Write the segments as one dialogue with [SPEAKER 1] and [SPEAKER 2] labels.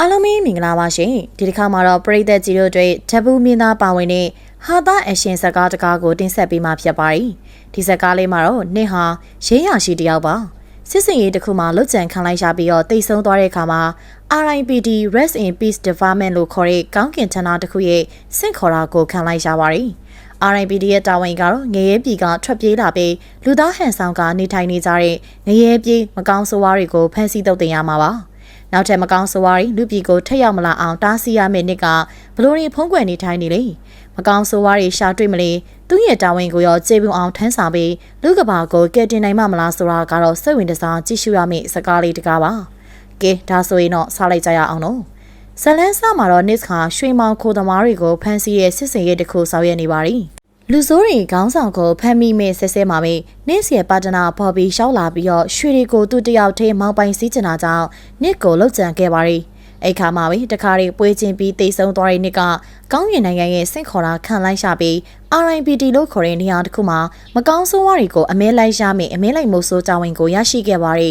[SPEAKER 1] အားလုံးမင်္ဂလာပါရှင်ဒီတစ်ခါမှာတော့ပရိသတ်ကြီးတို့တွေတပူးမင်းသားပါဝင်တဲ့ဟာသားအရှင်စကားတကားကိုတင်ဆက်ပေးမှာဖြစ်ပါတယ်ဒီစကားလေးမှာတော့နင့်ဟာရေးရရှိတယောက်ပါစစ်စင်ရေးတစ်ခုမှလွတ်ကြံခံလိုက်ရပြီးတော့တိတ်ဆုံးသွားတဲ့အခါမှာ RIPD Rest in Peace Department လို့ခေါ်တဲ့ကောင်းကင်ဌာနတစ်ခုရဲ့စင့်ခေါ်တာကိုခံလိုက်ရပါတယ် RIPD ရဲ့တာဝန်ကတော့ငရဲပြည်ကထွက်ပြေးလာပြီးလူသားဟန်ဆောင်ကနေထိုင်နေကြတဲ့ငရဲပြည်မကောင်းဆိုးဝါးတွေကိုဖမ်းဆီးတုပ်တင်ရမှာပါ။ နောက်ထပ်မကောင်းဆိုးဝါးတွေလူပြည်ကိုထက်ရောက်မလာအောင်တားဆီးရမယ့်နှစ်ကဘလို့ရင်ဖုံးကွယ်နေထိုင်နေလေ။မကောင်းဆိုးဝါးတွေရှာတွေ့မလဲသူ့ရဲ့တာဝန်ကိုရောကျေပွန်အောင်ထမ်းဆောင်ပြီးလူကဘာကိုကယ်တင်နိုင်မှမလားဆိုတာကတော့စိတ်ဝင်စားကြည့်ရှုရမယ့်စကားလေးတကားပါ။ကဲဒါဆိုရင်တော့စားလိုက်ကြရအောင်နော်။ဇလန်းစမှာတော့ Nix ခါရွှေမောင်ခိုသမားတွေကိုဖမ်းဆီးရဲ့စစ်စင်ရေးတစ်ခုဆောင်ရွက်နေပါသည်။ လူဆိုးတွေခေါင်းဆောင်ကိုဖမ်းမိမဲ့ဆဲဆဲမှာပဲနစ်ရဲ့ပါတနာဖော်ပြီးရှောက်လာပြီးတော့ရွှေတွေကိုသူ့တယောက်ထဲမောင်းပိုင်စည်းချင်တာကြောင့်နစ်ကိုလှုပ်ကြံခဲ့ပါရီ အဲ့ခါမှာပဲတခါတွေပွဲချင်းပြီးတိတ်ဆုံးသွားတဲ့နစ်ကကောင်းကင်နိုင်ငံရဲ့စင့်ခေါ်တာခံလိုက်ရှာပြီး RIPD လို့ခေါ်တဲ့နေရာတစ်ခုမှာမကောင်းဆိုးဝါးတွေကိုအမဲလိုက်ရမယ်အမဲလိုက်မို့ဆိုးကြဝင်ကိုရရှိခဲ့ပါရီ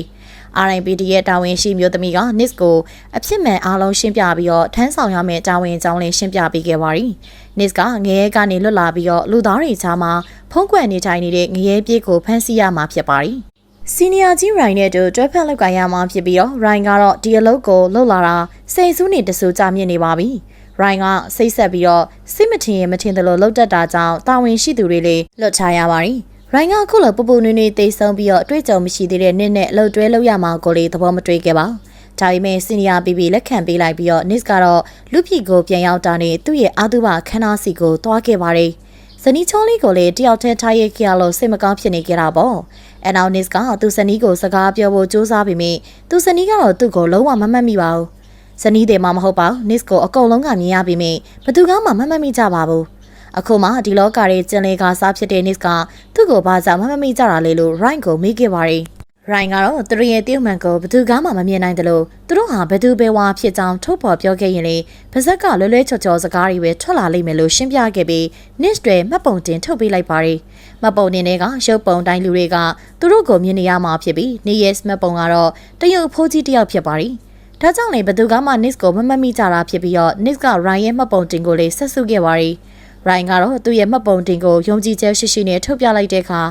[SPEAKER 1] RIPD ရဲ့တာဝန်ရှိမျိုးသမီးက NIS ကိုအဖြစ်မှန်အားလုံးရှင်းပြပြီးတော့ထမ်းဆောင်ရမယ့်တာဝန်အကြောင်းလေးရှင်းပြပေးခဲ့ပါရီ။ NIS ကငရဲကနေလွတ်လာပြီးတော့လူသားတွေချာမှာဖုံးကွယ်နေထိုင်နေတဲ့ငရဲပြေးကိုဖမ်းဆီးရမှာဖြစ်ပါရီ။ စီနီယာကြီးရိုင်းနဲ့တူတွဲဖက်လောက်ကရမှာဖြစ်ပြီးတော့ရိုင်းကတော့ဒီအလုပ်ကိုလှုပ်လာတာစိတ်ဆူးနေတဆူကြမြင့်နေပါပြီ။ရိုင်းကစိတ်ဆက်ပြီးတော့စစ်မထင်ရင်မထင်တယ်လို့လှုပ်တတ်တာကြောင့်တာဝန်ရှိသူတွေလေးလွတ်ချရပါရီ။ရိုင်းကခုလိုပပူနွေ့နွေ့တိတ်ဆုံးပြီးတော့အတွေ့အကြုံမရှိသေးတဲ့နစ်နဲ့အလုပ်တွဲလုပ်ရမှာကိုလေသဘောမတွေ့ခဲ့ပါ။ဒါပေမဲ့စီနီယာဘီဘီလက်ခံပေးလိုက်ပြီးတော့နစ်ကတော့လူပြည်ကိုပြန်ရောက်တာနဲ့သူ့ရဲ့အာသုဘခန်းနာစီကိုတွားခဲ့ပါတယ်။ဇနီးချောလေးကိုလည်းတယောက်တည်းထားရခဲ့ရလို့စိတ်မကောင်းဖြစ်နေကြတာပေါ့။ အနောက်နစ်ကသူ့ဇနီးကိုစကားပြောဖို့ကြိုးစားပေမဲ့သူ့ဇနီးကတော့သူ့ကိုလုံးဝမမှတ်မိပါဘူး။ဇနီးတယ်မှမဟုတ်ပါဘူး။နစ်ကိုအကုန်လုံးကမြင်ရပေမဲ့ဘသူကမှမမှတ်မိကြပါဘူး။အခုမှဒီလောကရဲ့ကျင်လေကစားဖြစ်တဲ့ Nix ကသူ့ကိုဘာကြောင့်မမမိကြတာလဲလို့ Ryan ကိုမေးခဲ့ပါတယ်။ Ryan ကတော့သူရဲ့တယောက်မှန်ကိုဘသူကမှမမြင်နိုင်တယ်လို့သူတို့ဟာဘသူပဲဝါဖြစ်ကြောင်းထုတ်ဖော်ပြောခဲ့ရင်လေပါဇက်ကလွဲလွဲချော်ချော်စကားတွေပဲထွက်လာလိမ့်မယ်လို့ရှင်းပြခဲ့ပြီး Nix တွေမှတ်ပုံတင်ထုတ်ပေးလိုက်ပါတယ်။ မှတ်ပုံတင်တွေကရုပ်ပုံတိုင်းလူတွေကသူတို့ကိုမြင်နေရမှာဖြစ်ပြီး Nix မှတ်ပုံကတော့တရုတ်ဖိုးကြီးတယောက်ဖြစ်ပါတယ်။ဒါကြောင့်လေဘသူကမှ Nix ကိုမမှတ်မိကြတာဖြစ်ပြီးတော့ Nix က Ryan ရဲ့မှတ်ပုံတင်ကိုလေဆက်စုခဲ့ပါတယ်။ရိုင်းကတော့သူ့ရဲ့မှတ်ပုံတင်ကိုယုံကြည်ချက်ရှိရှိနဲ့ထုတ်ပြလိုက်တဲ့အခါ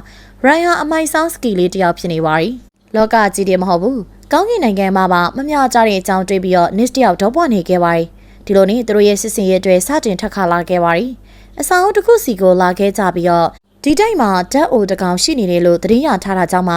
[SPEAKER 1] ရိုင်းဟာအမိုက်ဆောင်စကီလေးတစ်ယောက်ဖြစ်နေပါပြီ။လောကကြီးတယ်မဟုတ်ဘူး။ကောင်းကင်နိုင်ငံမှာပါမမျှကြတဲ့အကြောင်းတွေးပြီးတော့ Nist တယောက်တော့ပွားနေခဲ့ပါပြီ။ဒီလိုနဲ့သူတို့ရဲ့စစ်စင်ရဲ့အတွက်စတင်ထက်ခါလာခဲ့ပါပြီ။အဆောင်အုပ်တစ်ခုစီကိုလာခဲ့ကြပြီးတော့ ဒီတိုက်မှာဓာတ်အိုတကောင်ရှိနေတယ်လို့သတင်းရထားတာကြောင့်မှ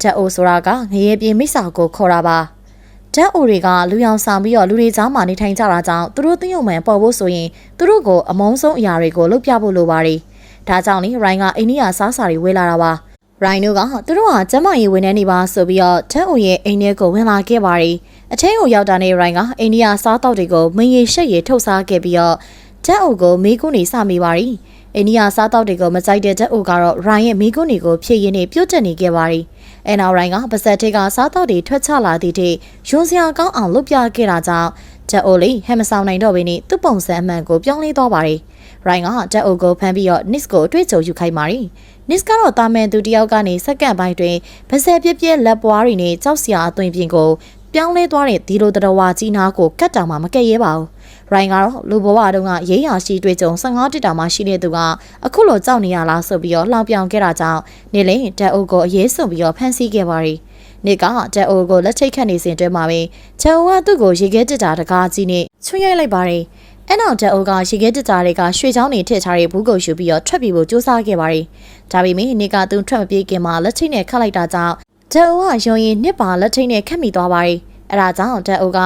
[SPEAKER 1] ဓာတ်အိုဆိုတာကငရေပြေမိစ္ဆာကိုခေါ်တာပါ။ဓာတ်အိုတွေကလူရောင်ဆောင်ပြီးတော့လူတွေကြားမှာနေထိုင်ကြတာကြောင့်သူတို့သိယုံမှန်ပေါ်ဖို့ဆိုရင်သူတို့ကိုအမုန်းဆုံးအရာတွေကိုလုပ်ပြဖို့လိုပါတယ်။ဒါကြောင့်လေရိုင်းကအိန္ဒိယစားစာတွေဝေးလာတာပါ။ရိုင်းတို့ကသူတို့ဟာကျမကြီးဝင်နေနေပါဆိုပြီးတော့ဓာတ်အိုရဲ့အိမ်ထဲကိုဝင်လာခဲ့ပါတယ်။အထင်းကိုရောက်တာနဲ့ရိုင်းကအိန္ဒိယစားတောက်တွေကိုမင်းရီရှက်ရီထုတ်စားခဲ့ပြီးတော့ဓာတ်အိုကိုမေးခွန်းနေစမိပါတယ်။ အိန္ဒိယစားတောက်တွေကိုမကြိုက်တဲ့ဓာတ်အိုကတော့ရိုင်းရဲ့မေးခွန်းတွေကိုဖြည့်ရင်းနဲ့ပြုတ်တက်နေခဲ့ပါတယ်။အန်အော်ရိုင်းကပါဇက်ထိကစားတော့တွေထွက်ချလာသည့်ထိယွန်းစရာကောင်းအောင်လုပ်ပြခဲ့တာကြောင့်ဂျက်အိုလေးဟမ်မဆောင်နိုင်တော့ဘဲနဲ့သူ့ပုံစံအမှန်ကိုပြောင်းလဲသွားပါတယ်။ရိုင်းကဂျက်အိုကိုဖမ်းပြီးတော့နစ်ကိုအတွေ့အကြုံယူခိုင်းပါတယ်။နစ်ကတော့တာမန်သူတယောက်ကနေစက္ကန့်ပိုင်းတွင်ပါဇက်ပြက်ပြက်လက်ပွားတွေနဲ့ကြောက်စရာအသွင်ပြင်ကိုပြောင်းလဲသွားတဲ့ဒီလိုတတော်ဝါကြီးနားကိုကတ်တောင်မှမကက်ရဲပါဘူး။ ရိုင်းကတော့လူဘဝတုန်းကရေးရရှိတွေ့ကြုံ15တစ်တာမှရှိတဲ့သူကအခုလိုကြောက်နေရလားဆိုပြီးတော့လှောင်ပြောင်ခဲ့တာကြောင့်နေလင်းတက်အုပ်ကိုအရေးစွန်ပြီးတော့ဖမ်းဆီးခဲ့ပါရီ။နေကတက်အုပ်ကိုလက်ထိတ်ခတ်နေစဉ်တွဲမှာပဲချန်ဝါသူ့ကိုရေခဲတစ်တာတကားကြီးနဲ့ချွတ်ရိုက်လိုက်ပါရီ။အဲ့နောက်တက်အုပ်ကရေခဲတစ်တာတွေကရွှေချောင်းနေထည့်ထားတဲ့ဘူးကိုယူပြီးတော့ထွက်ပြေးဖို့ကြိုးစားခဲ့ပါရီ။ဒါပေမဲ့နေကသူထွက်မပြေးခင်မှာလက်ထိတ်နဲ့ခတ်လိုက်တာကြောင့်တက်အုပ်ကယုံရင်နှစ်ပါလက်ထိတ်နဲ့ခတ်မိသွားပါရီ။အဲဒါကြောင့်တက်အုပ်က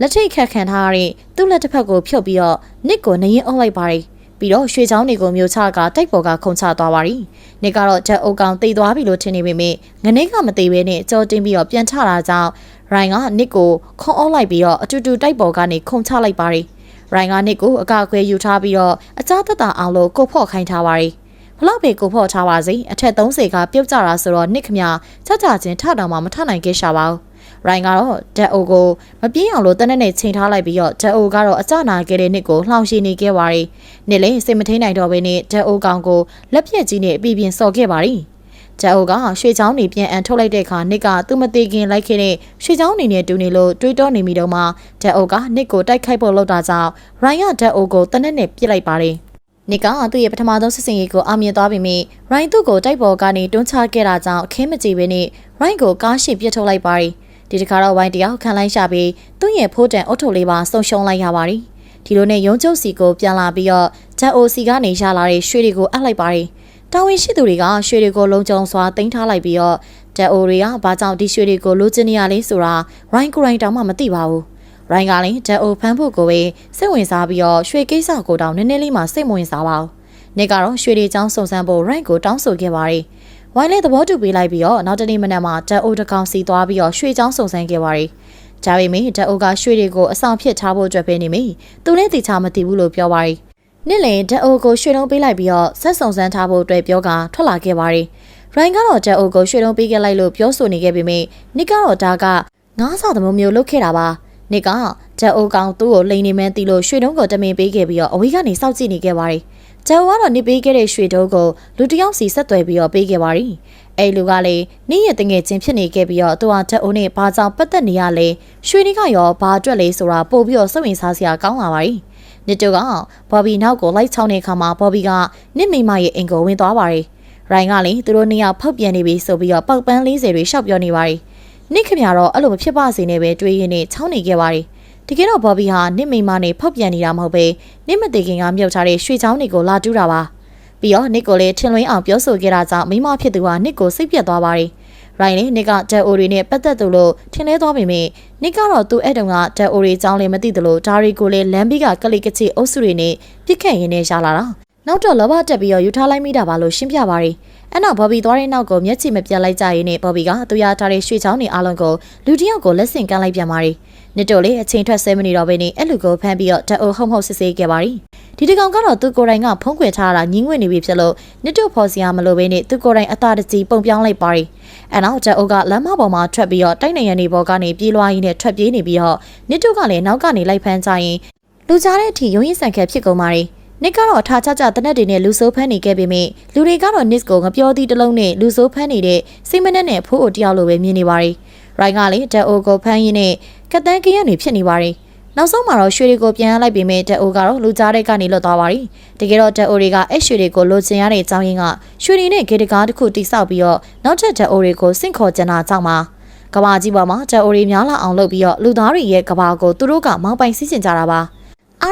[SPEAKER 1] လက်ထိတ်ခတ်ခံထားရတဲ့သူ့လက်တစ်ဖက်ကိုဖြုတ်ပြီးတော့နစ်ကိုနရင်အုပ်လိုက်ပါတယ်ပြီးတော့ရွှေချောင်းတွေကိုမျိုးချကတိုက်ပေါ်ကခုန်ချသွားပါရီနေကတော့ဂျက်အုပ်ကောင်တိတ်သွားပြီလို့ထင်နေပေမဲ့ငနေကမသေးဘဲနဲ့ကြောတင်းပြီးတော့ပြန်ချတာကြောင့်ရိုင်းကနစ်ကိုခုံအုပ်လိုက်ပြီးတော့အတူတူတိုက်ပေါ်ကနေခုန်ချလိုက်ပါရီရိုင်းကနစ်ကိုအကအခွဲယူထားပြီးတော့အကြသက်သာအောင်လို့ကိုဖော့ခိုင်းထားပါရီဘလောက်ပဲကိုဖော့ထားပါစေအထက်30ကပြုတ်ကြတာဆိုတော့နစ်ခမချချချင်းထတောင်မှမထနိုင်ခဲ့ရှာပါဘူး ရိုင်းကတော့ဓာတ်အိုကိုမပြေးအောင်လို့တနက်နဲ့ချိန်ထားလိုက်ပြီးတော့ဓာတ်အိုကတော့အကြနာခဲ့တဲ့နှစ်ကိုလှောင်ရှိနေခဲ့ပါရီနှစ်လည်းစိတ်မထိန်နိုင်တော့ဘဲနဲ့ဓာတ်အိုကောင်ကိုလက်ပြက်ကြီးနဲ့အပြပြင်းစော်ခဲ့ပါရီဂျက်အိုကရွှေချောင်းနေပြန်အန်ထုတ်လိုက်တဲ့အခါနစ်ကသူ့မသေးခင်လိုက်ခဲ့တဲ့ရွှေချောင်းနေနဲ့တူနေလို့တွေးတောနေမိတော့မှဂျက်အိုကနစ်ကိုတိုက်ခိုက်ဖို့လုပ်တာကြောင့်ရိုင်းကဂျက်အိုကိုတနက်နဲ့ပြစ်လိုက်ပါတယ်နစ်ကသူ့ရဲ့ပထမဆုံးစစ်စင်ရေးကိုအောင်မြင်သွားပြီမိရိုင်းသူ့ကိုတိုက်ပေါ်ကနေတွန်းချခဲ့တာကြောင့်အခင်းမကြည့်ဘဲနဲ့ရိုင်းကိုကားရှင်ပြစ်ထုတ်လိုက်ပါတယ် ဒီတစ်ခါတော့ဝိုင်းတယောက်ခံလိုက်ရှာပြီးသူ့ရဲ့ဖိုးတန်အုတ်ထုပ်လေးပါဆုံရှုံလိုက်ရပါတယ်ဒီလိုနဲ့ရုံးချုပ်စီကိုပြန်လာပြီးတော့ဂျက်အိုစီကနေရလာတဲ့ရွှေတွေကိုအပ်လိုက်ပါတယ်တာဝန်ရှိသူတွေကရွှေတွေကိုလုံးကျုံစွာတင်ထားလိုက်ပြီးတော့ဂျက်အိုတွေကဘာကြောင့်ဒီရွှေတွေကိုလိုချင်နေရလဲဆိုတာရိုင်းကိုရိုင်းတောင်မှမသိပါဘူးရိုင်းကလည်းဂျက်အိုဖမ်းဖို့ကိုပဲစိတ်ဝင်စားပြီးတော့ရွှေကိစ္စကိုတောင်နည်းနည်းလေးမှစိတ်မဝင်စားပါဘူးနေကတော့ရွှေတွေချောင်းစုံစမ်းဖို့ရိုင်းကိုတောင်းဆိုခဲ့ပါတယ် ဝိုင်းလည်းသဘောတူပေးလိုက်ပြီးတော့နောက်တနေ့မနက်မှာဂျက်အိုတကောင်စီသွားပြီးတော့ရွှေချောင်းစုံစမ်းခဲ့ပါတယ်။ဒါပေမဲ့ဓာတ်အိုကရွှေတွေကိုအဆောင်ဖြစ်ထားဖို့အတွက်ပဲနေမိ။သူလည်းတိချာမသိဘူးလို့ပြောပါရီ။နေ့လယ်ဓာတ်အိုကိုရွှေလုံးပေးလိုက်ပြီးတော့ဆက်ဆောင်စမ်းထားဖို့အတွက်ပြောကထွက်လာခဲ့ပါရီ။ရိုင်းကတော့ဓာတ်အိုကိုရွှေလုံးပေးခဲ့လိုက်လို့ပြောဆိုနေခဲ့ပေမဲ့နစ်ကတော့ဒါကငားစာသမိုးမျိုးလုပ်ခဲ့တာပါ။နစ်ကဓာတ်အိုကောင်သူ့ကိုလိန်နေမှန်းသိလို့ရွှေတုံးကိုတမင်ပေးခဲ့ပြီးတော့အဝေးကနေစောင့်ကြည့်နေခဲ့ပါရီ။ ကျော်ကတော့နေပေးခဲ့တဲ့ရွှေတုံးကိုလူတယောက်စီဆက်သွယ်ပြီးတော့ပေးခဲ့ပါရီအဲ့လူကလည်းနေ့ရက်တငယ်ချင်းဖြစ်နေခဲ့ပြီးတော့သူဟာတက်အိုးနဲ့ဘာကြောင့်ပတ်သက်နေရလဲရွှေနေကရောဘာအတွက်လဲဆိုတာပို့ပြီးတော့စိတ်ဝင်စားစရာကောင်းလာပါရီနေတူကဘော်ဘီနောက်ကိုလိုက်ချောင်းတဲ့အခါမှာဘော်ဘီကနစ်မိမရဲ့အိမ်ကိုဝင်သွားပါရီရိုင်ကလည်းသူတို့နှစ်ယောက်ဖောက်ပြန်နေပြီဆိုပြီးတော့ပောက်ပန်း40တွေရှောက်ပြောနေပါရီနစ်ခင်ဗျာတော့အဲ့လိုမဖြစ်ပါစေနဲ့ပဲတွေးရင်းနဲ့ချောင်းနေခဲ့ပါရီ တကယ်တော့ဘော်ဘီဟာနစ်မိမနဲ့ဖောက်ပြန်နေတာမဟုတ်ပဲနစ်မသေးခင်ကမြုပ်ထားတဲ့ရွှေချောင်းတွေကိုလာတူးတာပါပြီးတော့နစ်ကိုလည်းထင်လွင်းအောင်ပြောဆိုခဲ့တာကြောင့်မိမဖြစ်သူကနစ်ကိုစိတ်ပြတ်သွားပါတယ်။ရိုင်းလည်းနစ်ကတက်အိုရီနဲ့ပတ်သက်သူလို့ထင်လဲသွားပေမဲ့နစ်ကတော့သူ့အဲ့တုန်းကတက်အိုရီအကြောင်းလည်းမသိသလိုဒါရီကိုလည်းလမ်းဘေးကကလိကချီအုပ်စုတွေနဲ့ပြစ်ခတ်ရင်းနဲ့ရလာတာ။နောက်တော့လောဘတက်ပြီးတော့ယူထားလိုက်မိတာပါလို့ရှင်းပြပါရီ။အဲ့နောက်ဘော်ဘီသွားတဲ့နောက်ကိုမျက်ခြေမပြတ်လိုက်ကြရင်းနဲ့ဘော်ဘီကသူရထားတဲ့ရွှေချောင်းတွေအားလုံးကိုလူတစ်ယောက်ကိုလက်ဆင့်ကမ်းလိုက်ပြန်ပါရီ။နစ်တို့လေအချိန်ထွက်ဆဲမနေတော့ဘဲနဲ့အဲ့လူကိုဖမ်းပြီးတော့တက်အိုဟုံဟုံစစ်ဆေးခဲ့ပါရီ။ဒီတကောင်ကတော့သူကိုယ်တိုင်ကဖုံးကွယ်ထားတာညင်းငွေနေပြီဖြစ်လို့နစ်တို့ဖော်စရာမလိုဘဲနဲ့သူကိုယ်တိုင်အသာတကြီးပုံပြောင်းလိုက်ပါရီအဲနောက်ကျအုပ်ကလမ်းမပေါ်မှာထွက်ပြီးတော့တိုက်နေရနေပေါ်ကနေပြေးလွှားရင်းနဲ့ထွက်ပြေးနေပြီးတော့နစ်တို့ကလည်းနောက်ကနေလိုက်ဖမ်းကြရင်လူကြားတဲ့အထိရုံရင်ဆန်ခက်ဖြစ်ကုန်ပါရီ နစ်ကတော့ထားချချတနက်တွေနဲ့လူဆိုးဖမ်းနေခဲ့ပေမဲ့လူတွေကတော့နစ်ကိုငပြောသည့်တလုံးနဲ့လူဆိုးဖမ်းနေတဲ့စိတ်မနှက်နဲ့ဖိုးအိုတယောက်လိုပဲမြင်နေပါရီရိုင်းကလည်းတက်အိုကိုဖမ်းရင်းနဲ့ကတန်းကရနေဖြစ်နေပါရီနောက်ဆုံးမှာတော့ရွှေတွေကိုပြန်ရလိုက်ပေမဲ့တက်အိုကတော့လူကြားတဲ့ကနေလွတ်သွားပါရီတကယ်တော့တက်အိုတွေကအဲ့ရွှေတွေကိုလိုချင်ရတဲ့အကြောင်းရင်းကရွှေတွေနဲ့ဂေတကားတစ်ခုတိစောက်ပြီးတော့နောက်ထပ်တက်အိုတွေကိုစင့်ခေါ်ကြတာကြောင့်ပါကဘာကြီးပေါ်မှာတက်အိုတွေများလာအောင်လုပ်ပြီးတော့လူသားတွေရဲ့ကဘာကိုသူတို့ကမောင်းပိုင်စီးကျင်ကြတာပါ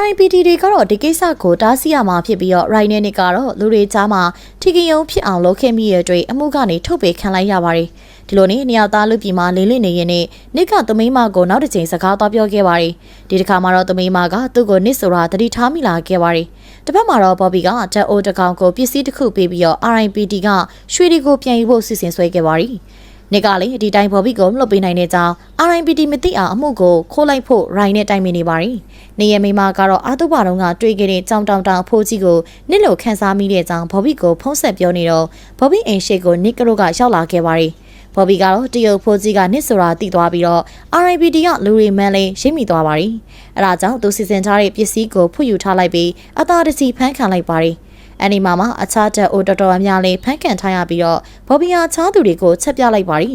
[SPEAKER 1] RIPD တွေကတော့ဒီကိစ္စကိုတားဆီးရမှာဖြစ်ပြီးတော့ Right နဲ့ကတော့လူတွေကြားမှာထိကယုံဖြစ်အောင်လုပ်ခဲ့မိရတဲ့အမှုကနေထုတ်ပေခံလိုက်ရပါတယ်ဒီလိုနဲ့နှစ်ယောက်သားလူပြည်မှာလေးလေးနေရင်နဲ့နစ်ကသမိမကိုနောက်တစ်ချိန်စကားသွားပြောခဲ့ပါတယ်ဒီတစ်ခါမှာတော့သမိမကသူ့ကိုနစ်ဆိုတာတတိထားမိလာခဲ့ပါတယ်တစ်ဖက်မှာတော့ဘော်ဘီကတက်အိုတကောင်ကိုပစ္စည်းတစ်ခုပေးပြီးတော့ RIPD ကရွှေတွေကိုပြန်ယူဖို့စီစဉ်ဆွဲခဲ့ပါတယ် နေကလေဒီတိုင်းဘော်ဘီကိုမလွတ်ပေးနိုင်တဲ့ကြောင်း RIPD မသိအောင်အမှုကိုခိုးလိုက်ဖို့ရိုင်းနဲ့တိုင်ပင်နေပါရီနေရမိမကတော့အာတုဘတုံးကတွေ့ခဲ့တဲ့ကြောင်တောင်တောင်အဖိုးကြီးကိုနစ်လိုခန်းစားမိတဲ့ကြောင်းဘော်ဘီကိုဖုံးဆက်ပြောနေတော့ဘော်ဘီအိမ်ရှိကိုနစ်ကရိုကရောက်လာခဲ့ပါရီဘော်ဘီကတော့တရုတ်ဖိုးကြီးကနစ်ဆိုတာသိသွားပြီးတော့ RIPD ကလူတွေမန်းလေးရိပ်မိသွားပါရီအဲဒါကြောင့်သူစီစဉ်ထားတဲ့ပစ္စည်းကိုဖွယူထားလိုက်ပြီးအသာတစီဖမ်းခံလိုက်ပါရီ အန်နီမာမှာအခြားတက်အိုတော်တော်များများလေးဖန်ကန်ထားရပြီးတော့ဘော်ဘီယာချားသူတွေကိုချက်ပြလိုက်ပါရီ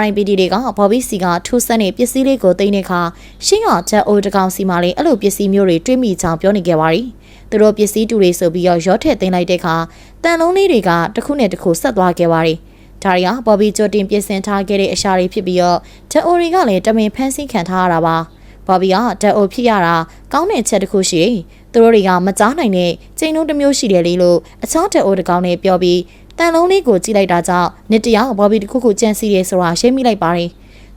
[SPEAKER 1] RIPD တွေကဘော်ဘီစီကထူးဆန်းတဲ့ပစ္စည်းလေးကိုသိမ်းတဲ့အခါရှင်းအောင်ချက်အိုတကောင်စီမှာလေးအဲ့လိုပစ္စည်းမျိုးတွေတွေးမိချောင်းပြောနေကြပါရီသူတို့ပစ္စည်းတူတွေဆိုပြီးတော့ရောထည့်သိမ်းလိုက်တဲ့အခါတန်လုံးလေးတွေကတစ်ခုနဲ့တစ်ခုဆက်သွားခဲ့ပါရီဒါရီကဘော်ဘီကြိုတင်ပြင်ဆင်ထားခဲ့တဲ့အရှာတွေဖြစ်ပြီးတော့ချက်အိုတွေကလည်းတမင်ဖန်ဆင်းခံထားရတာပါဘော်ဘီကတက်အိုဖြစ်ရတာကောင်းတဲ့ချက်တစ်ခုရှိ သူတို့တွေကမကြားနိုင်တဲ့ကျိန်းလုံးတစ်မျိုးရှိတယ်လေလို့အခြားတက်အိုတကောင်နဲ့ပြောပြီးတန်လုံးလေးကိုကြည့်လိုက်တာကြောင့်နှစ်တယောက်ဘော်ဘီတစ်ခုခုကြံစီတယ်ဆိုတာရှင်းမိလိုက်ပါတယ်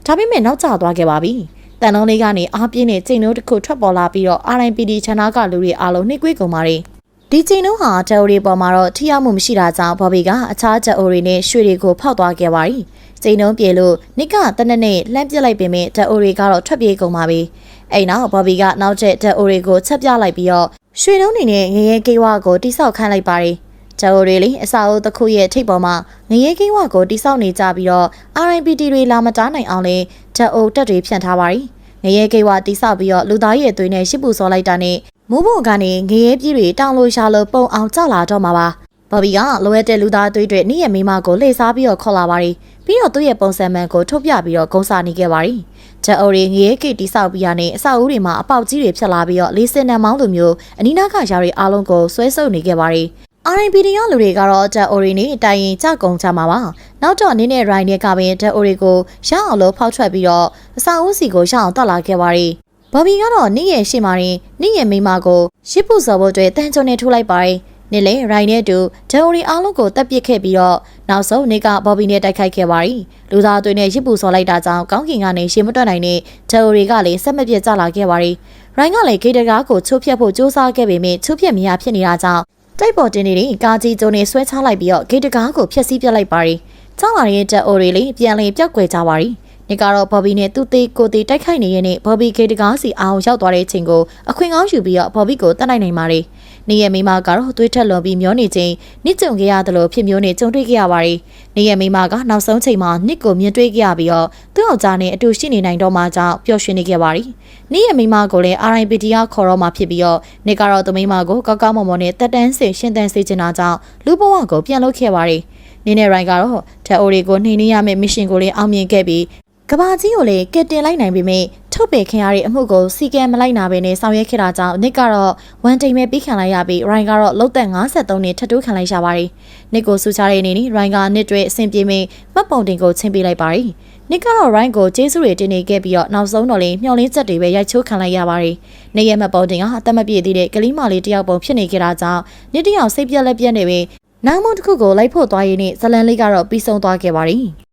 [SPEAKER 1] ဒါပေမဲ့နောက်ကျသွားခဲ့ပါပြီတန်လုံးလေးကနေအားပြင်းတဲ့ကျိန်းလုံးတစ်ခုထွက်ပေါ်လာပြီးတော့ RIPD ချန်နာကလူတွေအားလုံးနှိကွေးကုန်ပါတယ်ဒီချိန်တုန်းဟာတက်အိုတွေပေါ်မှာတော့ထိရောက်မှုမရှိတာကြောင့်ဘော်ဘီကအခြားတက်အိုတွေနဲ့ရွှေတွေကိုဖောက်သွားခဲ့ပါရီစိန်နှုံးပြေလို့နစ်ကတနက်နဲ့လှမ်းပစ်လိုက်ပေမဲ့တက်အိုတွေကတော့ထွက်ပြေးကုန်ပါပြီ အဲ့နောက်ဘော်ဘီကနောက်ကျတက်အိုတွေကိုချက်ပြလိုက်ပြီးတော့ရွှေလုံးနေနဲ့ငရဲကေးဝါကိုတိဆောက်ခိုင်းလိုက်ပါရီဂျိုရီလီအစာအုပ်တစ်ခုရဲ့ထိပ်ပေါ်မှာငရဲကင်းဝကိုတိဆောက်နေကြပြီးတော့ RIPD တွေလာမတားနိုင်အောင်လဲဂျက်အိုတက်တွေဖြန့်ထားပါရီငရဲကိဝတိဆောက်ပြီးတော့လူသားရဲ့အသွေးနဲ့ရှစ်ပူစောလိုက်တာနဲ့မိုးဘုံကနေငရဲပြည့်တွေတောင်လို့ရှာလို့ပုံအောင်ကြလာတော့မှာပါဘော်ဘီကလိုအပ်တဲ့လူသားသွေးတွေနေ့ရက်မိမကိုလှည့်စားပြီးတော့ခေါ်လာပါတယ်ပြီးတော့သူ့ရဲ့ပုံစံမှန်ကိုထုတ်ပြပြီးတော့ဂုံစာနေခဲ့ပါတ ယ်ချက်အိုရီငရေကိတိဆောက်ပြီးရနေအဆောက်အဦတွေမှာအပေါက်ကြီးတွေဖြစ်လာပြီးတော့လေးစင်နံမောင်းလိုမျိုးအနီးနားကယာတွေအားလုံးကိုဆွဲဆုပ်နေခဲ့ပါတယ် RNPD ရလူတွေကတော့တက်အိုရီနဲ့တိုင်ရင်ကြကုံကြမှာပါနောက်တော့နင်းနဲ့ရိုင်းနဲ့ကပင်တက်အိုရီကိုရအောင်လို့ဖောက်ထွက်ပြီးတော့အစာအုပ်စီကိုရအောင်တက်လာခဲ့ပါတယ်ဘော်ဘီကတော့နင်းရဲ့ရှေ့မှာရင်နင်းရဲ့မိမကိုရှစ်ဖို့စော်ဖို့အတွက်တန်ချုံနဲ့ထိုးလိုက်ပါတယ် နေလေရိုင်းနဲ့တူဂျိုရီအားလုံးကိုတက်ပစ်ခဲ့ပြီးတော့နောက်ဆုံးနေကဘော်ဘီနဲ့တိုက်ခိုက်ခဲ့ပါတယ်လူသားတွေနဲ့ရစ်ပူစော်လိုက်တာကြောင့်ကောင်းကင်ကနေရှေ့မတွက်နိုင်တဲ့ဂျိုရီကလည်းဆက်မပြတ်ကျလာခဲ့ပါတယ်ရိုင်းကလည်းဂေတကားကိုချိုးဖြတ်ဖို့စူးစမ်းခဲ့ပေမဲ့ချိုးဖြတ်မရဖြစ်နေတာကြောင့်တိုက်ပေါ်တင်နေတဲ့ကာကြီးကျုံနေဆွဲချလိုက်ပြီးတော့ဂေတကားကိုဖျက်ဆီးပြလိုက်ပါတယ်။ကျောင်းလာတဲ့တက်အိုတွေလေးပြန်လည်ပြောက်ကွယ်ကြပါရီ။နေကတော့ဘော်ဘီနဲ့သူ့သေးကိုသေးတိုက်ခိုက်နေရတဲ့ဘော်ဘီဂေတကားစီအောင်ရောက်သွားတဲ့အချိန်ကိုအခွင့်ကောင်းယူပြီးတော့ဘော်ဘီကိုတတ်နိုင်နိုင်ပါတယ်။ နေရမိမကတော့သွေးထက်လွန်ပြီးမျောနေချိန်နစ်ကြုံခဲ့ရတယ်လို့ဖြစ်မျိုးနဲ့ကြုံတွေ့ခဲ့ရပါတယ်။နေရမိမကနောက်ဆုံးချိန်မှာနစ်ကိုမြင်တွေ့ခဲ့ရပြီးတော့သူ့ယောက်ျားနဲ့အတူရှိနေနိုင်တော့မှကြောင့်ပျော်ရွှင်နေခဲ့ပါတယ်။နေရမိမကိုလည်း RIPD ကခေါ်တော့မှဖြစ်ပြီးတော့နေကတော့သူမိမကိုကောက်ကောက်မော်မော်နဲ့တက်တန်းစင်ရှင်းတန်းစေချင်တာကြောင့်လူဘဝကိုပြန်လုပ်ခဲ့ပါတယ်။နေနဲ့ရိုင်းကတော့ထက်အိုရီကိုနှိမ်နှင်းရမယ့်မစ်ရှင်ကိုလည်းအောင်မြင်ခဲ့ပြီးကဘာကြီးကိုလည်းကက်တင်လိုက်နိုင်ပေမဲ့ ထုတ်ပယ်ခင်ရတဲ့အမှုကိုစီကံမလိုက်နာဘဲနဲ့ဆောင်ရွက်ခဲ့တာကြောင့်နစ်ကတော့ဝန်တိမ်ပဲပြီးခံလိုက်ရပြီးရိုင်းကတော့လုတ်သက်53နဲ့ထပ်တိုးခံလိုက်ရပါတယ်။နစ်ကိုစူချတဲ့အနေနဲ့ရိုင်းကနစ်တွေအဆင်ပြေမိမှတ်ပုံတင်ကိုချင်းပေးလိုက်ပါတယ်။နစ်ကတော့ရိုင်းကိုကျေးဇူးတွေတင်နေခဲ့ပြီးတော့နောက်ဆုံးတော့လေမျောလင်းချက်တွေပဲရိုက်ချိုးခံလိုက်ရပါတယ်။နေရမှတ်ပုံတင်ကအသက်မပြည့်သေးတဲ့ကလေးမလေးတယောက်ပုံဖြစ်နေကြတာကြောင့်နစ်တယောက်စိတ်ပြက်လက်ပြက်နေပြီးနောက်မုံတစ်ခုကိုလိုက်ဖို့သွားရင်းနဲ့ဇလန်လေးကတော့ပြီးဆုံးသွားခဲ့ပါတယ်။